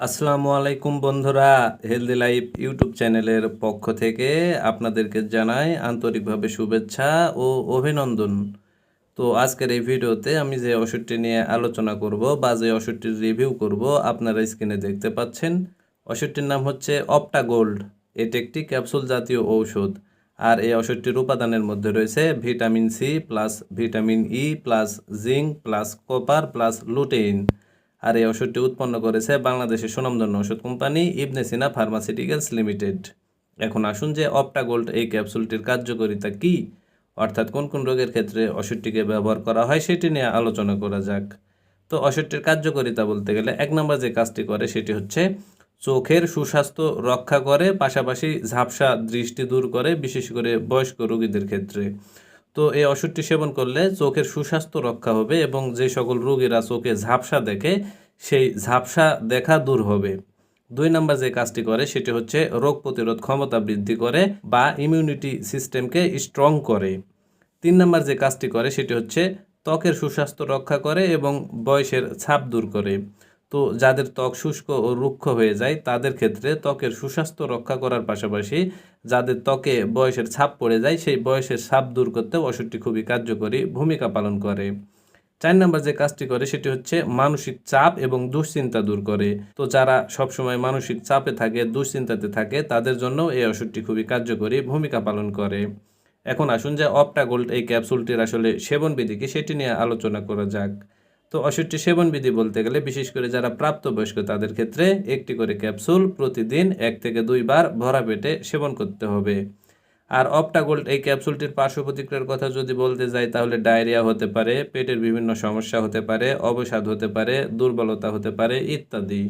আসসালামু আলাইকুম বন্ধুরা হেলদি লাইফ ইউটিউব চ্যানেলের পক্ষ থেকে আপনাদেরকে জানাই আন্তরিকভাবে শুভেচ্ছা ও অভিনন্দন। তো আজকের এই ভিডিওতে আমি যে ওষুধটি নিয়ে আলোচনা করব বা যে ওষুধটির রিভিউ করব, আপনারা স্ক্রিনে দেখতে পাচ্ছেন। ওষুধটির নাম হচ্ছে অপটা গোল্ড এটি একটি ক্যাপসুল জাতীয় ঔষধ। আর এই ওষুধটির উপাদানের মধ্যে রয়েছে vitamin C plus vitamin E plus zinc plus copper plus lutein আর এই ওষুধটি উৎপন্ন করেছে বাংলাদেশের সুনামধন্য ওষুধ company Ibne Sina pharmaceuticals limited. এখন আসুন যে অপটা গোল্ড এই ক্যাপসুলটির কার্যকারিতা কি, অর্থাৎ কোন কোন রোগের ক্ষেত্রে ওষুধটিকে ব্যবহার করা হয় সেটি নিয়ে আলোচনা করা যাক। তো ওষুধটির কার্যকারিতা বলতে গেলে এক নম্বর যে কাজটি করে সেটি হচ্ছে চোখের সুস্বাস্থ্য রক্ষা করে, পাশাপাশি ঝাপসা দৃষ্টি দূর করে, বিশেষ করে বয়স্ক রোগীদের ক্ষেত্রে। তো এই ওষুধটি সেবন করলে চোখের সুস্বাস্থ্য রক্ষা হবে এবং যে সকল রোগীরা চোখে ঝাপসা দেখে, সেই ঝাপসা দেখা দূর হবে। দুই নাম্বার যে কাজটি করে, সেটি হচ্ছে রোগ প্রতিরোধ ক্ষমতা বৃদ্ধি করে বা ইমিউনিটি সিস্টেমকে স্ট্রং করে। তিন নাম্বার যে কাজটি করে, সেটি হচ্ছে ত্বকের সুস্বাস্থ্য রক্ষা করে এবং বয়সের ছাপ দূর করে। তো যাদের ত্বক শুষ্ক ও রুক্ষ হয়ে যায়, তাদের ক্ষেত্রে ত্বকের সুস্বাস্থ্য রক্ষা করার পাশাপাশি যাদের ত্বকে বয়সের ছাপ পড়ে যায়, সেই বয়সের ছাপ দূর করতে ওষুধটি খুবই কার্যকরী ভূমিকা পালন করে। চার নাম্বার যে কাজটি করে, সেটি হচ্ছে মানসিক চাপ এবং দুশ্চিন্তা দূর করে। তো যারা সবসময় মানসিক চাপে থাকে, দুশ্চিন্তাতে থাকে, তাদের জন্য এই ওষুধটি খুবই কার্যকরী ভূমিকা পালন করে। এখন আসুন যে অপটা গোল্ড এই ক্যাপসুলটির আসলে সেবনবিধি কি, সেটি নিয়ে আলোচনা করা যাক। তো ওষুধটি সেবনবিধি বলতে গেলে বিশেষ করে যারা প্রাপ্তবয়স্ক তাদের ক্ষেত্রে একটি করে ক্যাপসুল প্রতিদিন এক থেকে দুইবার ভরা পেটে সেবন করতে হবে। আর অপটা গোল্ড এই ক্যাপসুলটির পার্শ্ব প্রতিক্রিয়ার কথা যদি বলতে যাই, তাহলে ডায়রিয়া হতে পারে, পেটের বিভিন্ন সমস্যা হতে পারে, অবসাদ হতে পারে, দুর্বলতা হতে পারে ইত্যাদি।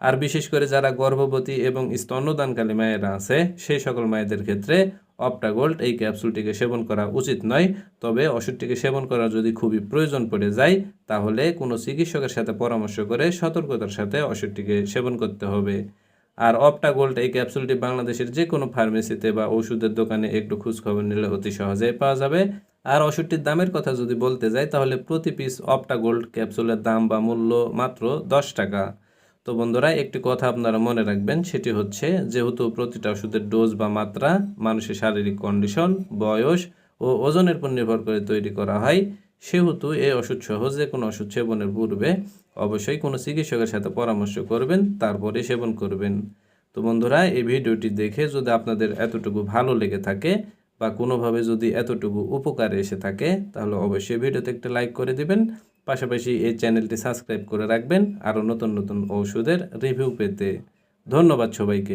আর বিশেষ করে যারা গর্ভবতী এবং স্তন্যদানকালী মায়েরা আছে, সেই সকল মায়েদের ক্ষেত্রে অপটা গোল্ড এই ক্যাপসুলটিকে সেবন করা উচিত নয়। তবে ওষুধটিকে সেবন করা যদি খুবই প্রয়োজন পড়ে যায়, তাহলে কোনো চিকিৎসকের সাথে পরামর্শ করে সতর্কতার সাথে ওষুধটিকে সেবন করতে হবে। আর অপটা গোল্ড এই ক্যাপসুলটি বাংলাদেশের যে কোনো ফার্মেসিতে বা ওষুধের দোকানে একটু খোঁজখবর নিলে অতি সহজেই পাওয়া যাবে। আর ওষুধটির দামের কথা যদি বলতে যাই, তাহলে প্রতি পিস অপটা গোল্ড ক্যাপসুলের দাম বা মূল্য মাত্র দশ টাকা। তো বন্ধুরা, একটি কথা আপনারা মনে রাখবেন, সেটি হচ্ছে যেহেতু প্রতিটা ওষুধের ডোজ বা মাত্রা মানুষের শারীরিক কন্ডিশন বয়স ও ওজনের উপর নির্ভর করে তৈরি করা হয়, সেহেতু এই ওষুধ সহ যে কোনো ওষুধ সেবনের পূর্বে অবশ্যই কোনো চিকিৎসকের সাথে পরামর্শ করবেন, তারপরে সেবন করবেন। তো বন্ধুরা, এই ভিডিওটি দেখে যদি আপনাদের এতটুকু ভালো লেগে থাকে বা কোনোভাবে যদি এতটুকু উপকারে এসে থাকে, তাহলে অবশ্যই ভিডিওতে একটা লাইক করে দিবেন পাশাপাশি এই চ্যানেলটি সাবস্ক্রাইব করে রাখবেন। আরও নতুন নতুন ওষুধের রিভিউ পেতে ধন্যবাদ সবাইকে।